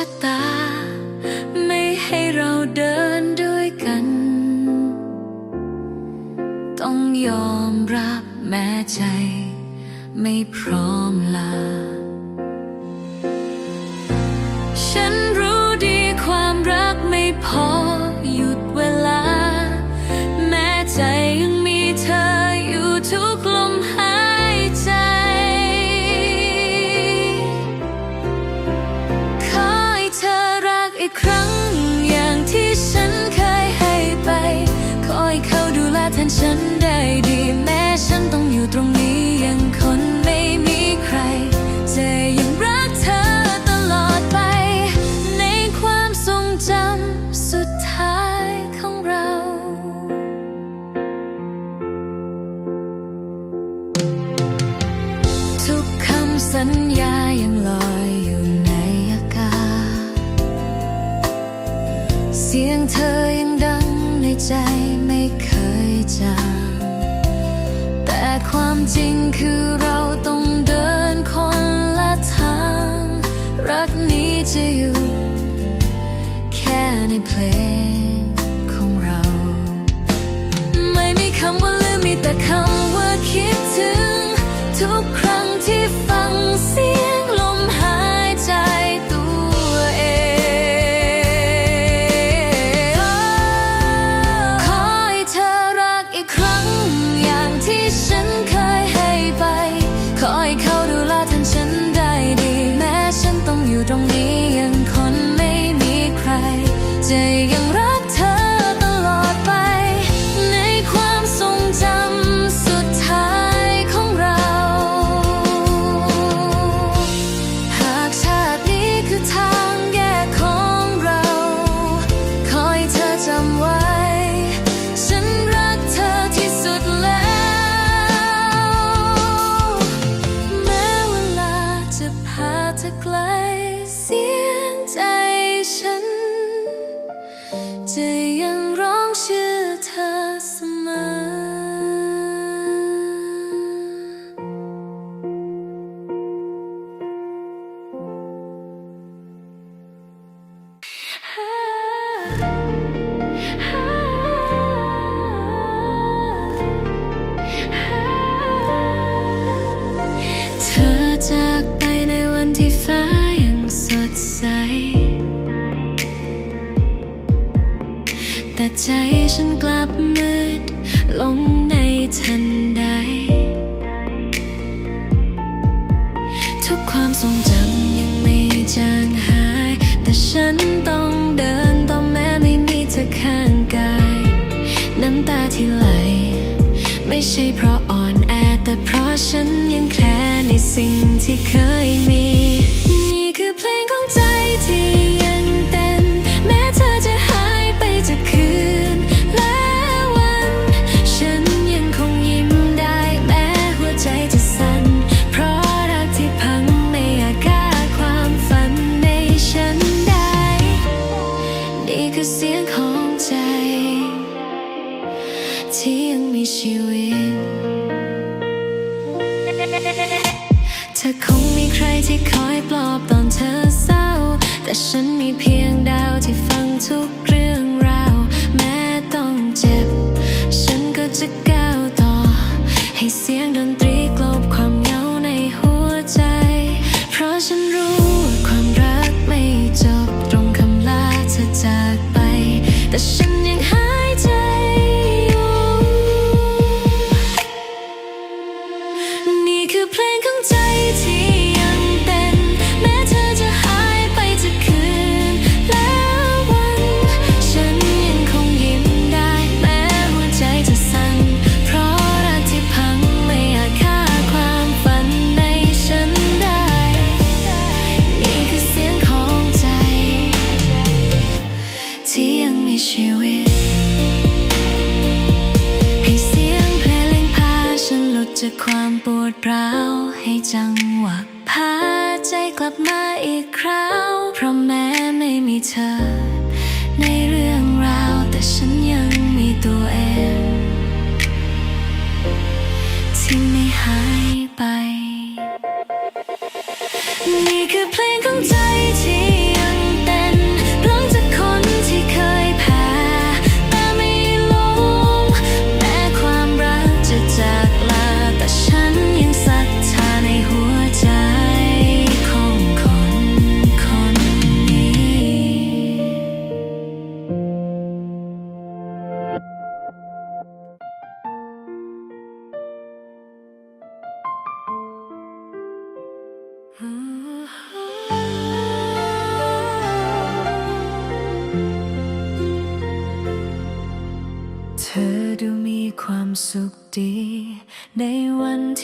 ชะตา ไม่ให้เราเดินด้วยกัน ต้องยอมรับแม้ใจ ไม่พร้อมลา จไม่เคยจางแต่ความจริงคือเราต้องเดินคนละทาง รักนี้จะอยู่ ฉันกลับมืดลงในทันใด ทุกความทรงจำยังไม่จางหาย แต่ฉันต้องเดินต่อแม้ไม่มีเธอข้างกาย น้ำตาที่ไหล ไม่ใช่เพราะอ่อนแอ แต่เพราะฉันยังแคร์ในสิ่งที่เคยมี นี่คือเพลงของใจ send me peace.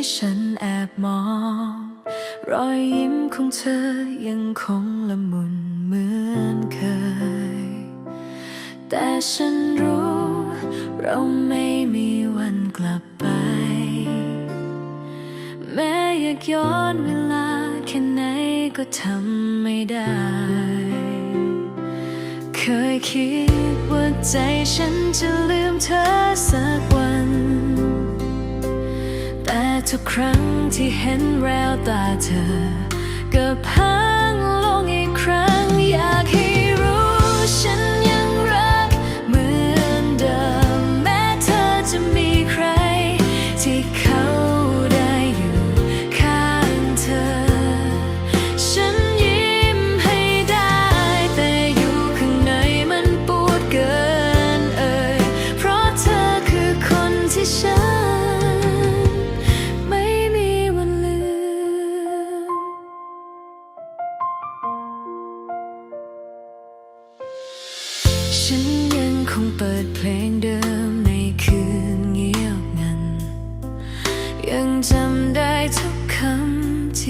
ที่ฉันแอบมอง รอยยิ้มของเธอยังคงละมุนเหมือนเคย แต่ฉันรู้ เราไม่มีวันกลับไป แม้อยากย้อนเวลาแค่ไหนก็ทำไม่ได้ เคยคิดว่าใจฉันจะลืมเธอสักวัน ทุกครั้งที่เห็นแววตาเธอก็พังลงอีกครั้งอยากให้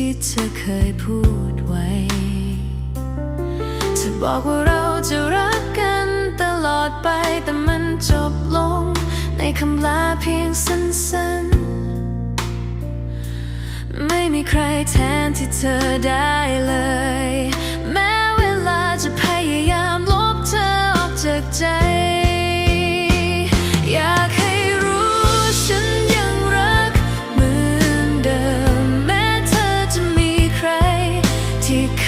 ที่เธอเคยพูดไว้เธอบอกว่าเราจะรักกันตลอดไปแต่มันจบลง ในคำลาเพียงสั้นๆ ไม่มีใครแทนที่เธอได้เลย แม้เวลาจะพยายามลบเธอออกจากใจ ที่เ